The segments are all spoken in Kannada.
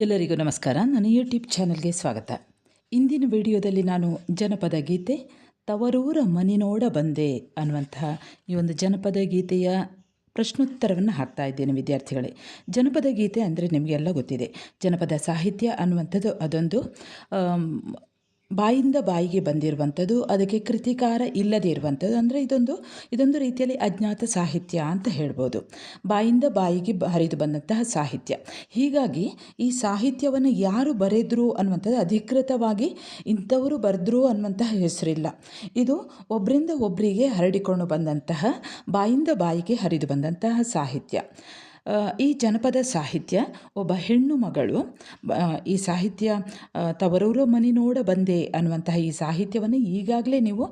ಎಲ್ಲರಿಗೂ ನಮಸ್ಕಾರ. ನನ್ನ ಯೂಟ್ಯೂಬ್ ಚಾನಲ್ಗೆ ಸ್ವಾಗತ. ಇಂದಿನ ವಿಡಿಯೋದಲ್ಲಿ ನಾನು ಜನಪದ ಗೀತೆ ತವರೂರ ಮನಿನೋಡ ಬಂದೆ ಅನ್ನುವಂತಹ ಈ ಒಂದು ಜನಪದ ಗೀತೆಯ ಪ್ರಶ್ನೋತ್ತರವನ್ನು ಹಾಕ್ತಾ ಇದ್ದೇನೆ ವಿದ್ಯಾರ್ಥಿಗಳೇ. ಜನಪದ ಗೀತೆ ಅಂದರೆ ನಿಮಗೆಲ್ಲ ಗೊತ್ತಿದೆ. ಜನಪದ ಸಾಹಿತ್ಯ ಅನ್ನುವಂಥದ್ದು ಅದೊಂದು ಬಾಯಿಂದ ಬಾಯಿಗೆ ಬಂದಿರುವಂಥದ್ದು, ಅದಕ್ಕೆ ಕೃತಿಕಾರ ಇಲ್ಲದೇ ಇರುವಂಥದ್ದು. ಅಂದರೆ ಇದೊಂದು ಇದೊಂದು ರೀತಿಯಲ್ಲಿ ಅಜ್ಞಾತ ಸಾಹಿತ್ಯ ಅಂತ ಹೇಳ್ಬೋದು. ಬಾಯಿಂದ ಬಾಯಿಗೆ ಹರಿದು ಬಂದಂತಹ ಸಾಹಿತ್ಯ. ಹೀಗಾಗಿ ಈ ಸಾಹಿತ್ಯವನ್ನು ಯಾರು ಬರೆದ್ರು ಅನ್ನುವಂಥದ್ದು ಅಧಿಕೃತವಾಗಿ ಇಂಥವರು ಬರೆದ್ರು ಅನ್ನುವಂತಹ ಹೆಸರಿಲ್ಲ. ಇದು ಒಬ್ಬರಿಂದ ಒಬ್ಬರಿಗೆ ಹರಡಿಕೊಂಡು ಬಂದಂತಹ, ಬಾಯಿಂದ ಬಾಯಿಗೆ ಹರಿದು ಬಂದಂತಹ ಸಾಹಿತ್ಯ. ಈ ಜನಪದ ಸಾಹಿತ್ಯ ಒಬ್ಬ ಹೆಣ್ಣು ಮಗಳು ಈ ಸಾಹಿತ್ಯ ತವರೂರ ಮನಿ ನೋಡ ಬಂದೆ ಅನ್ನುವಂತಹ ಈ ಸಾಹಿತ್ಯವನ್ನು ಈಗಾಗಲೇ ನೀವು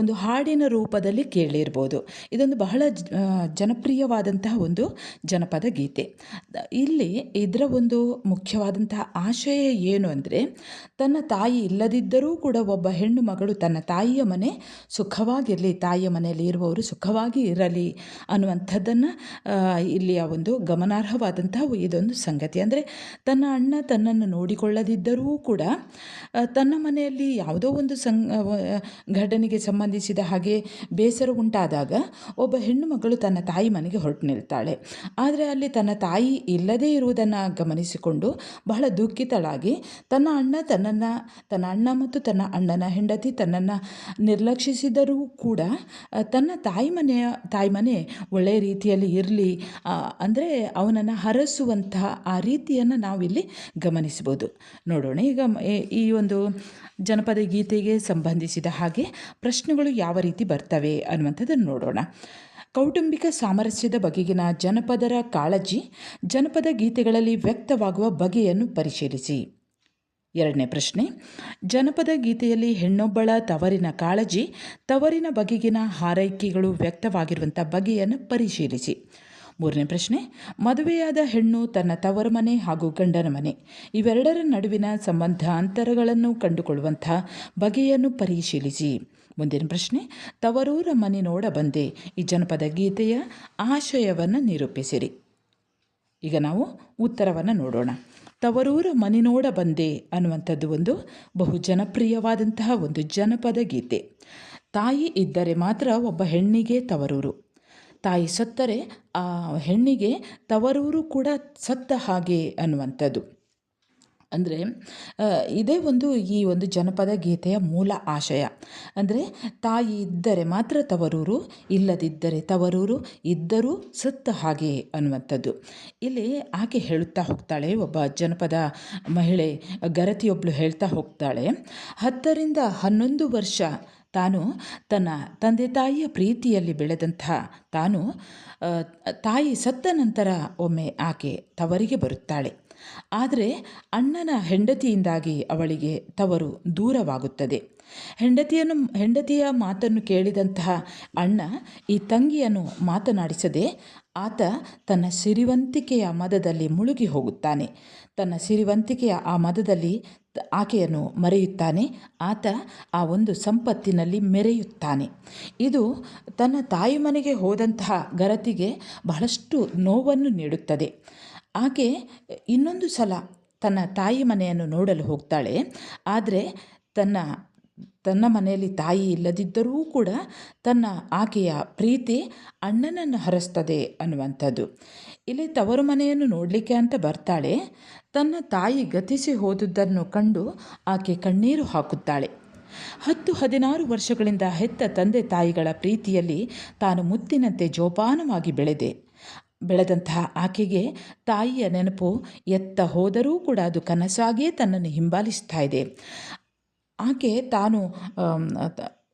ಒಂದು ಹಾಡಿನ ರೂಪದಲ್ಲಿ ಕೇಳಿರ್ಬೋದು. ಇದೊಂದು ಬಹಳ ಜನಪ್ರಿಯವಾದಂತಹ ಒಂದು ಜನಪದ ಗೀತೆ. ಇಲ್ಲಿ ಇದರ ಒಂದು ಮುಖ್ಯವಾದಂತಹ ಆಶಯ ಏನು ಅಂದರೆ, ತನ್ನ ತಾಯಿ ಇಲ್ಲದಿದ್ದರೂ ಕೂಡ ಒಬ್ಬ ಹೆಣ್ಣು ಮಗಳು ತನ್ನ ತಾಯಿಯ ಮನೆ ಸುಖವಾಗಿರಲಿ, ತಾಯಿಯ ಮನೆಯಲ್ಲಿ ಇರುವವರು ಸುಖವಾಗಿ ಇರಲಿ ಅನ್ನುವಂಥದ್ದನ್ನು ಇಲ್ಲಿಯ ಒಂದು ಗಮನಾರ್ಹವಾದಂತಹ ಇದೊಂದು ಸಂಗತಿ. ಅಂದರೆ ತನ್ನ ಅಣ್ಣ ತನ್ನನ್ನು ನೋಡಿಕೊಳ್ಳದಿದ್ದರೂ ಕೂಡ ತನ್ನ ಮನೆಯಲ್ಲಿ ಯಾವುದೋ ಒಂದು ಸಂ ಘಟನೆಗೆ ಸಂಬಂಧಿಸಿದ ಹಾಗೆ ಬೇಸರ ಉಂಟಾದಾಗ ಒಬ್ಬ ಹೆಣ್ಣು ಮಗಳು ತನ್ನ ತಾಯಿ ಮನೆಗೆ ಹೊರಟು ನಿಲ್ತಾಳೆ. ಆದರೆ ಅಲ್ಲಿ ತನ್ನ ತಾಯಿ ಇಲ್ಲದೇ ಇರುವುದನ್ನು ಗಮನಿಸಿಕೊಂಡು ಬಹಳ ದುಃಖಿತಳಾಗಿ ತನ್ನ ಅಣ್ಣ ತನ್ನನ್ನು, ತನ್ನ ಅಣ್ಣ ಮತ್ತು ತನ್ನ ಅಣ್ಣನ ಹೆಂಡತಿ ತನ್ನನ್ನು ನಿರ್ಲಕ್ಷಿಸಿದರೂ ಕೂಡ ತನ್ನ ತಾಯಿ ಮನೆಯ, ತಾಯಿ ಮನೆ ಒಳ್ಳೆಯ ರೀತಿಯಲ್ಲಿ ಇರಲಿ ಅಂದರೆ ಅವನನ್ನು ಹರಸುವಂತಹ ಆ ರೀತಿಯನ್ನು ನಾವಿಲ್ಲಿ ಗಮನಿಸ್ಬೋದು ನೋಡೋಣ, ಈಗ ಈ ಒಂದು ಜನಪದ ಗೀತೆಗೆ ಸಂಬಂಧಿಸಿದ ಹಾಗೆ ಪ್ರಶ್ನೆಗಳು ಯಾವ ರೀತಿ ಬರ್ತವೆ ಅನ್ನುವಂಥದ್ದನ್ನು ನೋಡೋಣ. ಕೌಟುಂಬಿಕ ಸಾಮರಸ್ಯದ ಬಗೆಗಿನ ಜನಪದರ ಕಾಳಜಿ, ಜನಪದ ಗೀತೆಗಳಲ್ಲಿ ವ್ಯಕ್ತವಾಗುವ ಬಗೆಯನ್ನು ಪರಿಶೀಲಿಸಿ. ಎರಡನೇ ಪ್ರಶ್ನೆ, ಜನಪದ ಗೀತೆಯಲ್ಲಿ ಹೆಣ್ಣೊಬ್ಬಳ ತವರಿನ ಕಾಳಜಿ, ತವರಿನ ಬಗೆಗಿನ ಹಾರೈಕೆಗಳು ವ್ಯಕ್ತವಾಗಿರುವಂಥ ಬಗೆಯನ್ನು ಪರಿಶೀಲಿಸಿ. ಮೂರನೇ ಪ್ರಶ್ನೆ, ಮದುವೆಯಾದ ಹೆಣ್ಣು ತನ್ನ ತವರು ಮನೆ ಹಾಗೂ ಗಂಡನ ಮನೆ. ಇವೆರಡರ ನಡುವಿನ ಸಂಬಂಧ ಅಂತರಗಳನ್ನು ಕಂಡುಕೊಳ್ಳುವಂಥ ಬಗೆಯನ್ನು ಪರಿಶೀಲಿಸಿ. ಮುಂದಿನ ಪ್ರಶ್ನೆ, ತವರೂರ ಮನೆ ನೋಡ ಬಂದೆ ಈ ಜನಪದ ಗೀತೆಯ ಆಶಯವನ್ನು ನಿರೂಪಿಸಿರಿ. ಈಗ ನಾವು ಉತ್ತರವನ್ನು ನೋಡೋಣ. ತವರೂರ ಮನೆ ನೋಡ ಬಂದೆ ಅನ್ನುವಂಥದ್ದು ಒಂದು ಬಹು ಜನಪ್ರಿಯವಾದಂತಹ ಒಂದು ಜನಪದ ಗೀತೆ. ತಾಯಿ ಇದ್ದರೆ ಮಾತ್ರ ಒಬ್ಬ ಹೆಣ್ಣಿಗೆ ತವರೂರು. ತಾಯಿ ಸತ್ತರೆ, ಆ ಹೆಣ್ಣಿಗೆ ತವರೂರು ಕೂಡ ಸತ್ತ ಹಾಗೆ ಅನ್ನುವಂಥದ್ದು. ಅಂದರೆ ಇದೇ ಒಂದು ಈ ಒಂದು ಜನಪದ ಗೀತೆಯ ಮೂಲ ಆಶಯ. ಅಂದರೆ, ತಾಯಿ ಇದ್ದರೆ ಮಾತ್ರ ತವರೂರು, ಇಲ್ಲದಿದ್ದರೆ ತವರೂರು, ಇದ್ದರೂ ಸತ್ತ ಹಾಗೆ ಅನ್ನುವಂಥದ್ದು. ಇಲ್ಲಿ ಆಕೆ ಹೇಳುತ್ತಾ ಹೋಗ್ತಾಳೆ, ಒಬ್ಬ ಜನಪದ ಮಹಿಳೆ ಗರತಿಯೊಬ್ಬಳು ಹೇಳ್ತಾ ಹೋಗ್ತಾಳೆ, ಹತ್ತರಿಂದ ಹನ್ನೊಂದು ವರ್ಷ ತಾನು ತನ್ನ ತಂದೆ ತಾಯಿಯ ಪ್ರೀತಿಯಲ್ಲಿ ಬೆಳೆದಂತಹ ತಾನು ತಾಯಿ ಸತ್ತ ನಂತರ ಒಮ್ಮೆ ಆಕೆ ತವರಿಗೆ ಬರುತ್ತಾಳೆ. ಆದರೆ ಅಣ್ಣನ ಹೆಂಡತಿಯಿಂದಾಗಿ ಅವಳಿಗೆ ತವರು ದೂರವಾಗುತ್ತದೆ. ಹೆಂಡತಿಯನ್ನು, ಹೆಂಡತಿಯ ಮಾತನ್ನು ಕೇಳಿದಂತಹ ಅಣ್ಣ ಈ ತಂಗಿಯನ್ನು ಮಾತನಾಡಿಸದೆ ಆತ ತನ್ನ ಸಿರಿವಂತಿಕೆಯ ಮದದಲ್ಲಿ ಮುಳುಗಿ ಹೋಗುತ್ತಾನೆ. ತನ್ನ ಸಿರಿವಂತಿಕೆಯ ಆ ಮದದಲ್ಲಿ ಆಕೆಯನ್ನು ಮರೆಯುತ್ತಾನೆ. ಆತ ಆ ಒಂದು ಸಂಪತ್ತಿನಲ್ಲಿ ಮೆರೆಯುತ್ತಾನೆ. ಇದು ತನ್ನ ತಾಯಿ ಮನೆಗೆ ಹೋದಂತಹ ಗರತಿಗೆ ಬಹಳಷ್ಟು ನೋವನ್ನು ನೀಡುತ್ತದೆ. ಆಕೆ ಇನ್ನೊಂದು ಸಲ ತನ್ನ ತಾಯಿ ಮನೆಯನ್ನು ನೋಡಲು ಹೋಗ್ತಾಳೆ. ಆದರೆ ತನ್ನ ತನ್ನ ಮನೆಯಲ್ಲಿ ತಾಯಿ ಇಲ್ಲದಿದ್ದರೂ ಕೂಡ ತನ್ನ ಆಕೆಯ ಪ್ರೀತಿ ಅಣ್ಣನನ್ನು ಹರಿಸ್ತದೆ ಅನ್ನುವಂಥದ್ದು. ಇಲ್ಲಿ ತವರು ಮನೆಯನ್ನು ನೋಡಲಿಕ್ಕೆ ಅಂತ ಬರ್ತಾಳೆ. ತನ್ನ ತಾಯಿ ಗತಿಸಿ ಹೋದುದನ್ನು ಕಂಡು ಆಕೆ ಕಣ್ಣೀರು ಹಾಕುತ್ತಾಳೆ. ಹತ್ತು ಹದಿನಾರು ವರ್ಷಗಳಿಂದ ಹೆತ್ತ ತಂದೆ ತಾಯಿಗಳ ಪ್ರೀತಿಯಲ್ಲಿ ತಾನು ಮುತ್ತಿನಂತೆ ಜೋಪಾನವಾಗಿ ಬೆಳೆದೆ. ಬೆಳೆದಂತಹ ಆಕೆಗೆ ತಾಯಿಯ ನೆನಪು ಎತ್ತ ಹೋದರೂ ಕೂಡ ಅದು ಕನಸಾಗಿಯೇ ತನ್ನನ್ನು ಹಿಂಬಾಲಿಸ್ತಾ ಇದೆ. ಆಕೆ ತಾನು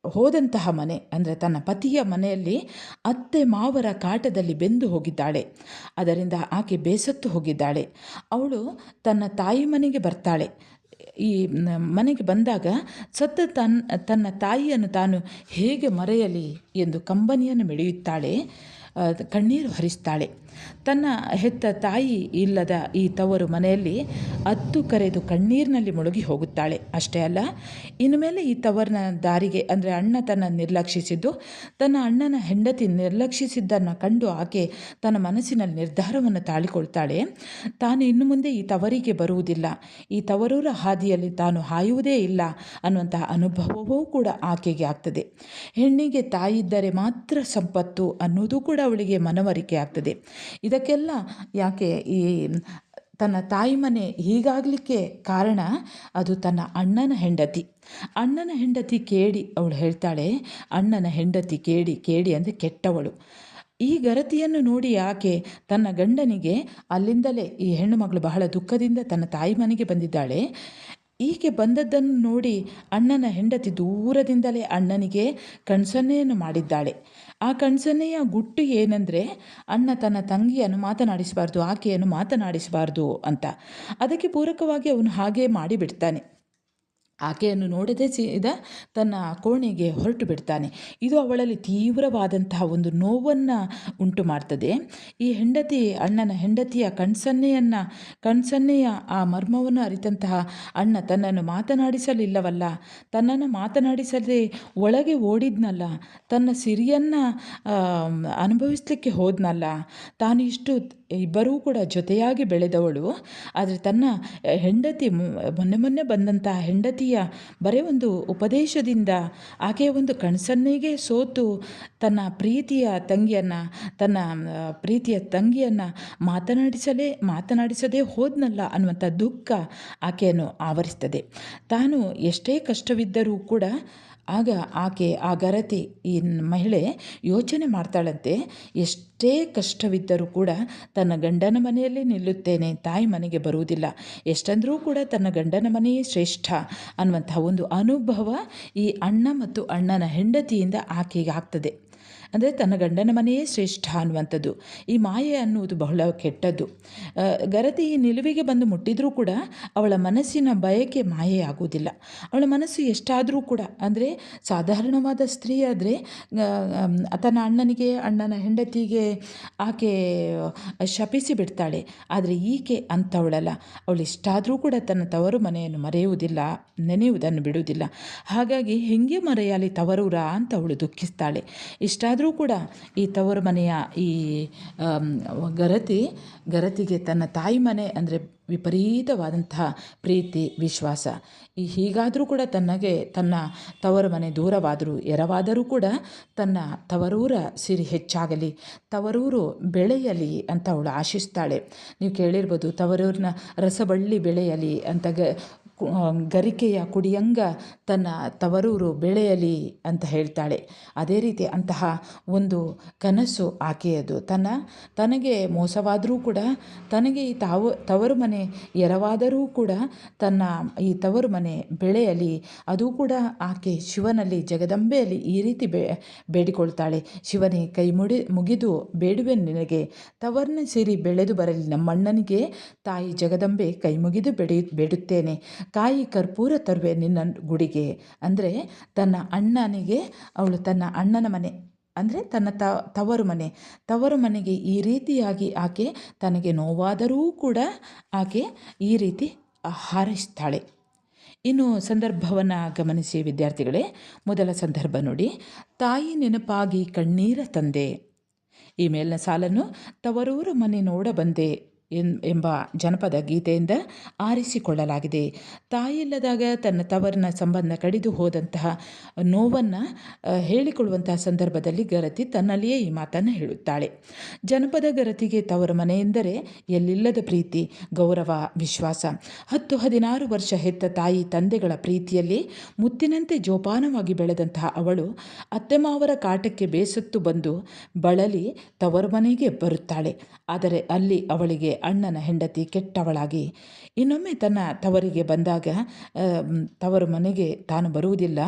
ಹೋದಂತಹ ಮನೆ, ಅಂದರೆ ತನ್ನ ಪತಿಯ ಮನೆಯಲ್ಲಿ ಅತ್ತೆ ಮಾವರ ಕಾಟದಲ್ಲಿ ಬೆಂದು ಹೋಗಿದ್ದಾಳೆ. ಅದರಿಂದ ಆಕೆ ಬೇಸತ್ತು ಹೋಗಿದ್ದಾಳೆ. ಅವಳು ತನ್ನ ತಾಯಿ ಮನೆಗೆ ಬರ್ತಾಳೆ. ಈ ಮನೆಗೆ ಬಂದಾಗ ಸತ್ತ ತನ್ನ ತನ್ನ ತಾಯಿಯನ್ನು ತಾನು ಹೇಗೆ ಮರೆಯಲಿ ಎಂದು ಕಂಬನಿಯನ್ನು ಮೆಳೆಯುತ್ತಾಳೆ ಕಣ್ಣೀರು ಹರಿಸ್ತಾಳೆ. ತನ್ನ ಹೆತ್ತ ತಾಯಿ ಇಲ್ಲದ ಈ ತವರು ಮನೆಯಲ್ಲಿ ಅತ್ತು ಕರೆದು ಕಣ್ಣೀರಿನಲ್ಲಿ ಮುಳುಗಿ ಹೋಗುತ್ತಾಳೆ. ಅಷ್ಟೇ ಅಲ್ಲ, ಇನ್ನು ಮೇಲೆ ಈ ತವರ್ನ ದಾರಿಗೆ, ಅಂದರೆ ಅಣ್ಣ ತನ್ನ ನಿರ್ಲಕ್ಷಿಸಿದ್ದು, ತನ್ನ ಅಣ್ಣನ ಹೆಂಡತಿ ನಿರ್ಲಕ್ಷಿಸಿದ್ದನ್ನು ಕಂಡು ಆಕೆ ತನ್ನ ಮನಸ್ಸಿನಲ್ಲಿ ನಿರ್ಧಾರವನ್ನು ತಾಳಿಕೊಳ್ತಾಳೆ. ತಾನು ಇನ್ನು ಮುಂದೆ ಈ ತವರಿಗೆ ಬರುವುದಿಲ್ಲ. ಈ ತವರೂರ ಹಾದಿಯಲ್ಲಿ ತಾನು ಹಾಯುವುದೇ ಇಲ್ಲ ಅನ್ನುವಂತಹ ಅನುಭವವೂ ಕೂಡ ಆಕೆಗೆ ಆಗ್ತದೆ. ಹೆಣ್ಣಿಗೆ ತಾಯಿದ್ದರೆ ಮಾತ್ರ ಸಂಪತ್ತು ಅನ್ನೋದು ಕೂಡ ಅವಳಿಗೆ ಮನವರಿಕೆ ಆಗ್ತದೆ. ಇದಕ್ಕೆಲ್ಲ ಯಾಕೆ ಈ ತನ್ನ ತಾಯಿ ಮನೆ ಹೀಗಾಗಲಿಕ್ಕೆ ಕಾರಣ ಅದು ತನ್ನ ಅಣ್ಣನ ಹೆಂಡತಿ. ಅಣ್ಣನ ಹೆಂಡತಿ ಕೇಡಿ, ಅವಳು ಹೇಳ್ತಾಳೆ, ಅಣ್ಣನ ಹೆಂಡತಿ ಕೇಡಿ ಕೇಡಿ ಅಂದರೆ ಕೆಟ್ಟವಳು. ಈ ಗರತಿಯನ್ನು ನೋಡಿ ಆಕೆ ತನ್ನ ಗಂಡನಿಗೆ ಅಲ್ಲಿಂದಲೇ ಈ ಹೆಣ್ಣು ಮಗಳು ಬಹಳ ದುಃಖದಿಂದ ತನ್ನ ತಾಯಿ ಮನೆಗೆ ಬಂದಿದ್ದಾಳೆ. ಈಕೆ ಬಂದದ್ದನ್ನು ನೋಡಿ ಅಣ್ಣನ ಹೆಂಡತಿ ದೂರದಿಂದಲೇ ಅಣ್ಣನಿಗೆ ಕಣ್ಸನ್ನೆಯನ್ನು ಮಾಡಿದ್ದಾಳೆ. ಆ ಕಣ್ಸನ್ನೆಯ ಗುಟ್ಟು ಏನಂದರೆ ಅಣ್ಣ ತನ್ನ ತಂಗಿಯನ್ನು ಮಾತನಾಡಿಸಬಾರ್ದು, ಆಕೆಯನ್ನು ಮಾತನಾಡಿಸಬಾರ್ದು ಅಂತ. ಅದಕ್ಕೆ ಪೂರಕವಾಗಿ ಅವನು ಹಾಗೆ ಮಾಡಿಬಿಡ್ತಾನೆ. ಆಕೆಯನ್ನು ನೋಡದೆ ಸೀದ ತನ್ನ ಕೋಣೆಗೆ ಹೊರಟು ಬಿಡ್ತಾನೆ. ಇದು ಅವಳಲ್ಲಿ ತೀವ್ರವಾದಂತಹ ಒಂದು ನೋವನ್ನು ಉಂಟು ಮಾಡ್ತದೆ. ಈ ಹೆಂಡತಿ, ಅಣ್ಣನ ಹೆಂಡತಿಯ ಕಣ್ಸನ್ನೆಯನ್ನು, ಕಣ್ಸನ್ನೆಯ ಆ ಮರ್ಮವನ್ನು ಅರಿತಂತಹ ಅಣ್ಣ ತನ್ನನ್ನು ಮಾತನಾಡಿಸಲಿಲ್ಲವಲ್ಲ? ತನ್ನನ್ನು ಮಾತನಾಡಿಸದೆ ಒಳಗೆ ಓಡಿದ್ನಲ್ಲ? ತನ್ನ ಸಿರಿಯನ್ನು ಅನುಭವಿಸಲಿಕ್ಕೆ ಹೋದ್ನಲ್ಲ? ತಾನು ಇಷ್ಟು ಇಬ್ಬರೂ ಕೂಡ ಜೊತೆಯಾಗಿ ಬೆಳೆದವಳು. ಆದರೆ ತನ್ನ ಹೆಂಡತಿ ಮೊನ್ನೆ ಮೊನ್ನೆ ಬಂದಂತಹ ಹೆಂಡತಿಯ ಬರೇ ಒಂದು ಉಪದೇಶದಿಂದ ಆಕೆಯ ಒಂದು ಕಣ್ಸನ್ನಿಗೆ ಸೋತು ತನ್ನ ಪ್ರೀತಿಯ ತಂಗಿಯನ್ನು, ತನ್ನ ಪ್ರೀತಿಯ ತಂಗಿಯನ್ನು ಮಾತನಾಡಿಸಲೇ, ಮಾತನಾಡಿಸದೇ ಹೋದ್ನಲ್ಲ ಅನ್ನುವಂಥ ದುಃಖ ಆಕೆಯನ್ನು ಆವರಿಸ್ತದೆ. ತಾನು ಎಷ್ಟೇ ಕಷ್ಟವಿದ್ದರೂ ಕೂಡ ಆಗ ಆಕೆ, ಆ ಗರತಿ, ಈ ಮಹಿಳೆ ಯೋಚನೆ ಮಾಡ್ತಾಳಂತೆ, ಎಷ್ಟೇ ಕಷ್ಟವಿದ್ದರೂ ಕೂಡ ತನ್ನ ಗಂಡನ ಮನೆಯಲ್ಲಿ ನಿಲ್ಲುತ್ತೇನೆ, ತಾಯಿ ಮನೆಗೆ ಬರುವುದಿಲ್ಲ. ಎಷ್ಟಂದರೂ ಕೂಡ ತನ್ನ ಗಂಡನ ಮನೆಯೇ ಶ್ರೇಷ್ಠ ಅನ್ನುವಂಥ ಒಂದು ಅನುಭವ ಈ ಅಣ್ಣ ಮತ್ತು ಅಣ್ಣನ ಹೆಂಡತಿಯಿಂದ ಆಕೆಗೆ ಆಗ್ತದೆ. ಅಂದರೆ ತನ್ನ ಗಂಡನ ಮನೆಯೇ ಶ್ರೇಷ್ಠ ಅನ್ನುವಂಥದ್ದು. ಈ ಮಾಯೆ ಅನ್ನುವುದು ಬಹಳ ಕೆಟ್ಟದ್ದು. ಗರತಿ ಈ ನಿಲುವಿಗೆ ಬಂದು ಮುಟ್ಟಿದರೂ ಕೂಡ ಅವಳ ಮನಸ್ಸಿನ ಬಯಕೆ ಮಾಯೆ ಆಗುವುದಿಲ್ಲ. ಅವಳ ಮನಸ್ಸು ಎಷ್ಟಾದರೂ ಕೂಡ, ಅಂದರೆ ಸಾಧಾರಣವಾದ ಸ್ತ್ರೀ ಆದರೆ ತನ್ನ ಅಣ್ಣನಿಗೆ, ಅಣ್ಣನ ಹೆಂಡತಿಗೆ ಆಕೆ ಶಪಿಸಿ ಬಿಡ್ತಾಳೆ. ಆದರೆ ಈಕೆ ಅಂಥವಳಲ್ಲ. ಅವಳು ಎಷ್ಟಾದರೂ ಕೂಡ ತನ್ನ ತವರು ಮನೆಯನ್ನು ಮರೆಯುವುದಿಲ್ಲ, ನೆನೆಯುವುದನ್ನು ಬಿಡುವುದಿಲ್ಲ. ಹಾಗಾಗಿ ಹೆಂಗೆ ಮರೆಯಾಲಿ ತವರೂರ ಅಂತ ಅವಳು ದುಃಖಿಸ್ತಾಳೆ. ಇಷ್ಟಾದರೂ ಆದರೂ ಕೂಡ ಈ ತವರು ಮನೆಯ ಈ ಗರತಿ, ಗರತಿಗೆ ತನ್ನ ತಾಯಿ ಮನೆ ಅಂದರೆ ವಿಪರೀತವಾದಂತಹ ಪ್ರೀತಿ, ವಿಶ್ವಾಸ. ಈ ಹೀಗಾದರೂ ಕೂಡ ತನ್ನಗೆ ತನ್ನ ತವರು ಮನೆ ದೂರವಾದರೂ, ಎರವಾದರೂ ಕೂಡ ತನ್ನ ತವರೂರ ಸಿರಿ ಹೆಚ್ಚಾಗಲಿ, ತವರೂರು ಬೆಳೆಯಲಿ ಅಂತ ಅವಳು ಆಶಿಸ್ತಾಳೆ. ನೀವು ಕೇಳಿರ್ಬೋದು, ತವರೂರಿನ ರಸಬಳ್ಳಿ ಬೆಳೆಯಲಿ ಅಂತ ಗ ಗರಿಕೆಯ ಕುಡಿಯಂಗ ತನ್ನ ತವರೂರು ಬೆಳೆಯಲಿ ಅಂತ ಹೇಳ್ತಾಳೆ. ಅದೇ ರೀತಿ ಅಂತಹ ಒಂದು ಕನಸು ಆಕೆಯದು. ತನ್ನ, ತನಗೆ ಮೋಸವಾದರೂ ಕೂಡ, ತನಗೆ ಈ ತಾವು, ತವರು ಮನೆ ಎರವಾದರೂ ಕೂಡ ತನ್ನ ಈ ತವರು ಮನೆ ಬೆಳೆಯಲಿ, ಅದು ಕೂಡ ಆಕೆ ಶಿವನಲ್ಲಿ, ಜಗದಂಬೆಯಲ್ಲಿ ಈ ರೀತಿ ಬೇ, ಬೇಡಿಕೊಳ್ತಾಳೆ. ಶಿವನೇ, ಕೈ ಮುಡಿ, ಮುಗಿದು ಬೇಡುವೆ ನಿನಗೆ. ತವರ್ನ ಸೇರಿ ಬೆಳೆದು ಬರಲಿ ನಮ್ಮಣ್ಣನಿಗೆ. ತಾಯಿ ಜಗದಂಬೆ ಕೈ ಮುಗಿದು ಬೆಳೆಯು ಬೇಡುತ್ತೇನೆ. ಕಾಯಿ ಕರ್ಪೂರ ತರುವೆ ನಿನ್ನ ಗುಡಿಗೆ. ಅಂದರೆ ತನ್ನ ಅಣ್ಣನಿಗೆ, ಅವಳು ತನ್ನ ಅಣ್ಣನ ಮನೆ, ಅಂದರೆ ತನ್ನ ತ, ತವರು ಮನೆ. ತವರು ಮನೆಗೆ ಈ ರೀತಿಯಾಗಿ ಆಕೆ ತನಗೆ ನೋವಾದರೂ ಕೂಡ ಆಕೆ ಈ ರೀತಿ ಹಾರೈಸ್ತಾಳೆ ಇನ್ನು ಸಂದರ್ಭವನ್ನು ಗಮನಿಸಿ ವಿದ್ಯಾರ್ಥಿಗಳೇ, ಮೊದಲ ಸಂದರ್ಭ ನೋಡಿ. ತಾಯಿ ನೆನಪಾಗಿ ಕಣ್ಣೀರ ತಂದೆ. ಈ ಮೇಲಿನ ಸಾಲನ್ನು ತವರೂರು ಮನೆ ನೋಡ ಬಂದೆ. ಎಂಬ ಜನಪದ ಗೀತೆಯಿಂದ ಆರಿಸಿಕೊಳ್ಳಲಾಗಿದೆ. ತಾಯಿಲ್ಲದಾಗ ತನ್ನ ತವರಿನ ಸಂಬಂಧ ಕಡಿದು ಹೋದಂತಹ ನೋವನ್ನು ಹೇಳಿಕೊಳ್ಳುವಂತಹ ಸಂದರ್ಭದಲ್ಲಿ ಗರತಿ ತನ್ನಲ್ಲಿಯೇ ಈ ಮಾತನ್ನು ಹೇಳುತ್ತಾಳೆ. ಜನಪದ ಗರತಿಗೆ ತವರ ಮನೆ ಎಂದರೆ ಎಲ್ಲಿಲ್ಲದ ಪ್ರೀತಿ, ಗೌರವ, ವಿಶ್ವಾಸ. ಹತ್ತು ಹದಿನಾರು ವರ್ಷ ಹೆತ್ತ ತಾಯಿ ತಂದೆಗಳ ಪ್ರೀತಿಯಲ್ಲಿ ಮುತ್ತಿನಂತೆ ಜೋಪಾನವಾಗಿ ಬೆಳೆದಂತಹ ಅವಳು ಅತ್ತೆಮಾವರ ಕಾಟಕ್ಕೆ ಬೇಸತ್ತು ಬಂದು ಬಳಲಿ ತವರು ಮನೆಗೆ ಬರುತ್ತಾಳೆ. ಆದರೆ ಅಲ್ಲಿ ಅವಳಿಗೆ ಅಣ್ಣನ ಹೆಂಡತಿ ಕೆಟ್ಟವಳಾಗಿ, ಇನ್ನೊಮ್ಮೆ ತನ್ನ ತವರಿಗೆ ಬಂದಾಗ ತವರು ಮನೆಗೆ ತಾನು ಬರುವುದಿಲ್ಲ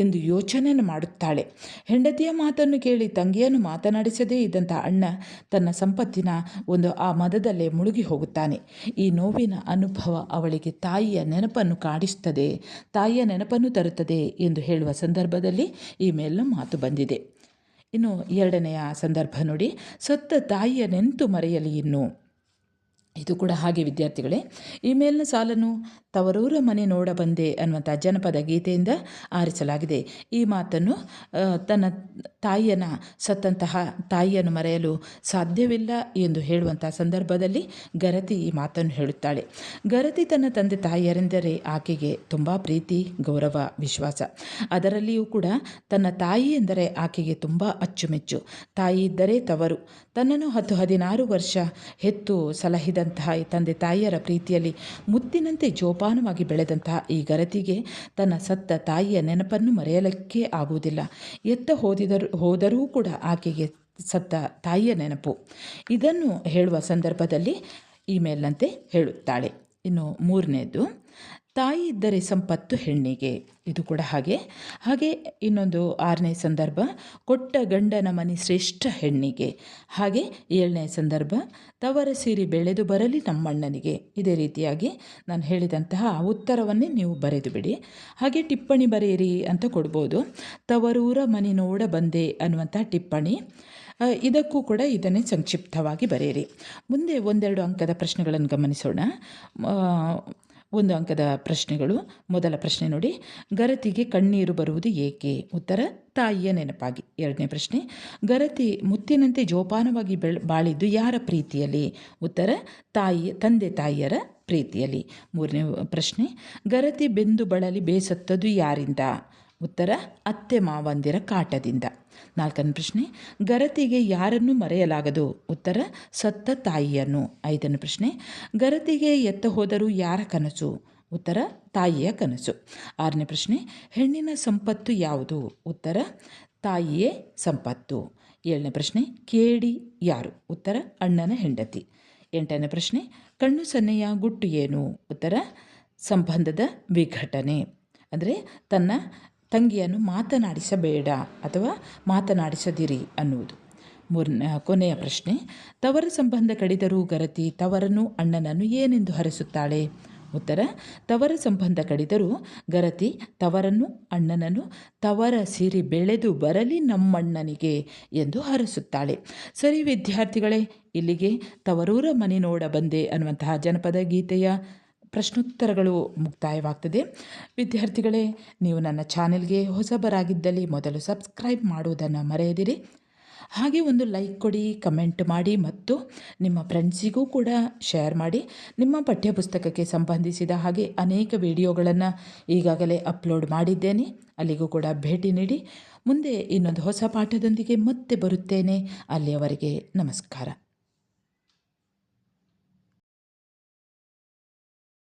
ಎಂದು ಯೋಚನೆಯನ್ನು ಮಾಡುತ್ತಾಳೆ. ಹೆಂಡತಿಯ ಮಾತನ್ನು ಕೇಳಿ ತಂಗಿಯನ್ನು ಮಾತನಾಡಿಸದೇ ಇದ್ದಂಥ ಅಣ್ಣ ತನ್ನ ಸಂಪತ್ತಿನ ಒಂದು ಆ ಮದದಲ್ಲೇ ಮುಳುಗಿ ಹೋಗುತ್ತಾನೆ. ಈ ನೋವಿನ ಅನುಭವ ಅವಳಿಗೆ ತಾಯಿಯ ನೆನಪನ್ನು ಕಾಡಿಸುತ್ತದೆ, ತಾಯಿಯ ನೆನಪನ್ನು ತರುತ್ತದೆ ಎಂದು ಹೇಳುವ ಸಂದರ್ಭದಲ್ಲಿ ಈ ಮೇಲಿನ ಮಾತು ಬಂದಿದೆ. ಇನ್ನು ಎರಡನೆಯ ಸಂದರ್ಭ ನೋಡಿ, ಸತ್ತ ತಾಯಿಯ ನೆಂತು ಮರೆಯಲಿ ಇನ್ನು. ಇದು ಕೂಡ ಹಾಗೆ ವಿದ್ಯಾರ್ಥಿಗಳೇ, ಈ ಮೇಲಿನ ಸಾಲನ್ನು ತವರೂರ ಮನೆ ನೋಡ ಬಂದೆ ಅನ್ನುವಂಥ ಜನಪದ ಗೀತೆಯಿಂದ ಆರಿಸಲಾಗಿದೆ. ಈ ಮಾತನ್ನು ತನ್ನ ತಾಯಿಯನ ಸತ್ತಂತಹ ತಾಯಿಯನ್ನು ಮರೆಯಲು ಸಾಧ್ಯವಿಲ್ಲ ಎಂದು ಹೇಳುವಂಥ ಸಂದರ್ಭದಲ್ಲಿ ಗರತಿ ಈ ಮಾತನ್ನು ಹೇಳುತ್ತಾಳೆ. ಗರತಿ ತನ್ನ ತಂದೆ ತಾಯಿಯರೆಂದರೆ ಆಕೆಗೆ ತುಂಬ ಪ್ರೀತಿ, ಗೌರವ, ವಿಶ್ವಾಸ. ಅದರಲ್ಲಿಯೂ ಕೂಡ ತನ್ನ ತಾಯಿ ಎಂದರೆ ಆಕೆಗೆ ತುಂಬ ಅಚ್ಚುಮೆಚ್ಚು. ತಾಯಿ ಇದ್ದರೆ ತವರು. ತನ್ನನ್ನು ಹತ್ತು ಹದಿನಾರು ವರ್ಷ ಹೆತ್ತು ಸಲಹಿದಂತಹ ಈ ತಂದೆ ತಾಯಿಯರ ಪ್ರೀತಿಯಲ್ಲಿ ಮುತ್ತಿನಂತೆ ಜೋಪಾನವಾಗಿ ಬೆಳೆದಂತಹ ಈ ಗರತಿಗೆ ತನ್ನ ಸತ್ತ ತಾಯಿಯ ನೆನಪನ್ನು ಮರೆಯಲಿಕ್ಕೆ ಆಗುವುದಿಲ್ಲ. ಎತ್ತ ಹೋದಿದರೂ, ಹೋದರೂ ಕೂಡ ಆಕೆಗೆ ಸತ್ತ ತಾಯಿಯ ನೆನಪು. ಇದನ್ನು ಹೇಳುವ ಸಂದರ್ಭದಲ್ಲಿ ಈ ಮೇಲ್ನಂತೆ ಹೇಳುತ್ತಾಳೆ. ಇನ್ನು ಮೂರನೇದು ತಾಯಿ ಇದ್ದರೆ ಸಂಪತ್ತು ಹೆಣ್ಣಿಗೆ. ಇದು ಕೂಡ ಹಾಗೆ. ಹಾಗೆ ಇನ್ನೊಂದು ಆರನೇ ಸಂದರ್ಭ, ಕೊಟ್ಟ ಗಂಡನ ಮನೆ ಶ್ರೇಷ್ಠ ಹೆಣ್ಣಿಗೆ. ಹಾಗೆ ಏಳನೇ ಸಂದರ್ಭ, ತವರ ಸೀರೆ ಬೆಳೆದು ಬರಲಿ ನಮ್ಮಣ್ಣನಿಗೆ. ಇದೇ ರೀತಿಯಾಗಿ ನಾನು ಹೇಳಿದಂತಹ ಉತ್ತರವನ್ನೇ ನೀವು ಬರೆದು ಬಿಡಿ ಹಾಗೆ ಟಿಪ್ಪಣಿ ಬರೆಯಿರಿ ಅಂತ ಕೊಡ್ಬೋದು. ತವರೂರ ಮನೆ ನೋಡ ಬಂದೆ ಅನ್ನುವಂಥ ಟಿಪ್ಪಣಿ. ಇದಕ್ಕೂ ಕೂಡ ಇದನ್ನೇ ಸಂಕ್ಷಿಪ್ತವಾಗಿ ಬರೆಯಿರಿ. ಮುಂದೆ ಒಂದೆರಡು ಅಂಕದ ಪ್ರಶ್ನೆಗಳನ್ನು ಗಮನಿಸೋಣ. ಒಂದು ಅಂಕದ ಪ್ರಶ್ನೆಗಳು. ಮೊದಲ ಪ್ರಶ್ನೆ ನೋಡಿ. ಗರತಿಗೆ ಕಣ್ಣೀರು ಬರುವುದು ಏಕೆ? ಉತ್ತರ, ತಾಯಿಯ ನೆನಪಾಗಿ. ಎರಡನೇ ಪ್ರಶ್ನೆ. ಗರತಿ ಮುತ್ತಿನಂತೆ ಜೋಪಾನವಾಗಿ ಬೆಳ್, ಬಾಳಿದ್ದು ಯಾರ ಪ್ರೀತಿಯಲ್ಲಿ? ಉತ್ತರ, ತಾಯಿ, ತಂದೆ ತಾಯಿಯರ ಪ್ರೀತಿಯಲ್ಲಿ. ಮೂರನೇ ಪ್ರಶ್ನೆ. ಗರತಿ ಬೆಂದು ಬಳಲಿ ಬೇಸತ್ತದು ಯಾರಿಂದ? ಉತ್ತರ, ಅತ್ತೆ ಮಾವಂದಿರ ಕಾಟದಿಂದ. ನಾಲ್ಕನೇ ಪ್ರಶ್ನೆ, ಗರತಿಗೆ ಯಾರನ್ನು ಮರೆಯಲಾಗದು? ಉತ್ತರ, ಸತ್ತ ತಾಯಿಯನ್ನು. ಐದನೇ ಪ್ರಶ್ನೆ, ಗರತಿಗೆ ಎತ್ತ ಹೋದರೂ ಯಾರ ಕನಸು? ಉತ್ತರ, ತಾಯಿಯ ಕನಸು. ಆರನೇ ಪ್ರಶ್ನೆ, ಹೆಣ್ಣಿನ ಸಂಪತ್ತು ಯಾವುದು? ಉತ್ತರ, ತಾಯಿಯೇ ಸಂಪತ್ತು. ಏಳನೇ ಪ್ರಶ್ನೆ, ಕೇಡಿ ಯಾರು? ಉತ್ತರ, ಅಣ್ಣನ ಹೆಂಡತಿ. ಎಂಟನೇ ಪ್ರಶ್ನೆ, ಕಣ್ಣು ಸನ್ನೆಯ ಗುಟ್ಟು ಏನು? ಉತ್ತರ, ಸಂಬಂಧದ ವಿಘಟನೆ. ಅಂದರೆ ತನ್ನ ತಂಗಿಯನ್ನು ಮಾತನಾಡಿಸಬೇಡ ಅಥವಾ ಮಾತನಾಡಿಸದಿರಿ ಅನ್ನುವುದು. ಮೂರನೇ ಕೊನೆಯ ಪ್ರಶ್ನೆ. ತವರ ಸಂಬಂಧ ಕಡಿದರೂ ಗರತಿ ತವರನು ಅಣ್ಣನನ್ನು ಏನೆಂದು ಹರಿಸುತ್ತಾಳೆ? ಉತ್ತರ, ತವರ ಸಂಬಂಧ ಕಡಿದರೂ ಗರತಿ ತವರನ್ನು ಅಣ್ಣನನ್ನು ತವರ ಸಿರಿ ಬೆಳೆದು ಬರಲಿ ನಮ್ಮಣ್ಣನಿಗೆ ಎಂದು ಹರಸುತ್ತಾಳೆ. ಸರಿ ವಿದ್ಯಾರ್ಥಿಗಳೇ, ಇಲ್ಲಿಗೆ ತವರೂರ ಮನೆ ನೋಡ ಬಂದೆ ಅನ್ನುವಂತಹ ಜನಪದ ಗೀತೆಯ ಪ್ರಶ್ನೋತ್ತರಗಳು ಮುಕ್ತಾಯವಾಗ್ತದೆ. ವಿದ್ಯಾರ್ಥಿಗಳೇ, ನೀವು ನನ್ನ ಚಾನೆಲ್ಗೆ ಹೊಸಬರಾಗಿದ್ದಲ್ಲಿ ಮೊದಲು ಸಬ್ಸ್ಕ್ರೈಬ್ ಮಾಡುವುದನ್ನು ಮರೆಯದಿರಿ. ಹಾಗೆ ಒಂದು ಲೈಕ್ ಕೊಡಿ, ಕಮೆಂಟ್ ಮಾಡಿ ಮತ್ತು ನಿಮ್ಮ ಫ್ರೆಂಡ್ಸಿಗೂ ಕೂಡ ಶೇರ್ ಮಾಡಿ. ನಿಮ್ಮ ಪಠ್ಯಪುಸ್ತಕಕ್ಕೆ ಸಂಬಂಧಿಸಿದ ಹಾಗೆ ಅನೇಕ ವಿಡಿಯೋಗಳನ್ನು ಈಗಾಗಲೇ ಅಪ್ಲೋಡ್ ಮಾಡಿದ್ದೇನೆ. ಅಲ್ಲಿಗೂ ಕೂಡ ಭೇಟಿ ನೀಡಿ. ಮುಂದೆ ಇನ್ನೊಂದು ಹೊಸ ಪಾಠದೊಂದಿಗೆ ಮತ್ತೆ ಬರುತ್ತೇನೆ. ಅಲ್ಲಿಯವರೆಗೆ ನಮಸ್ಕಾರ.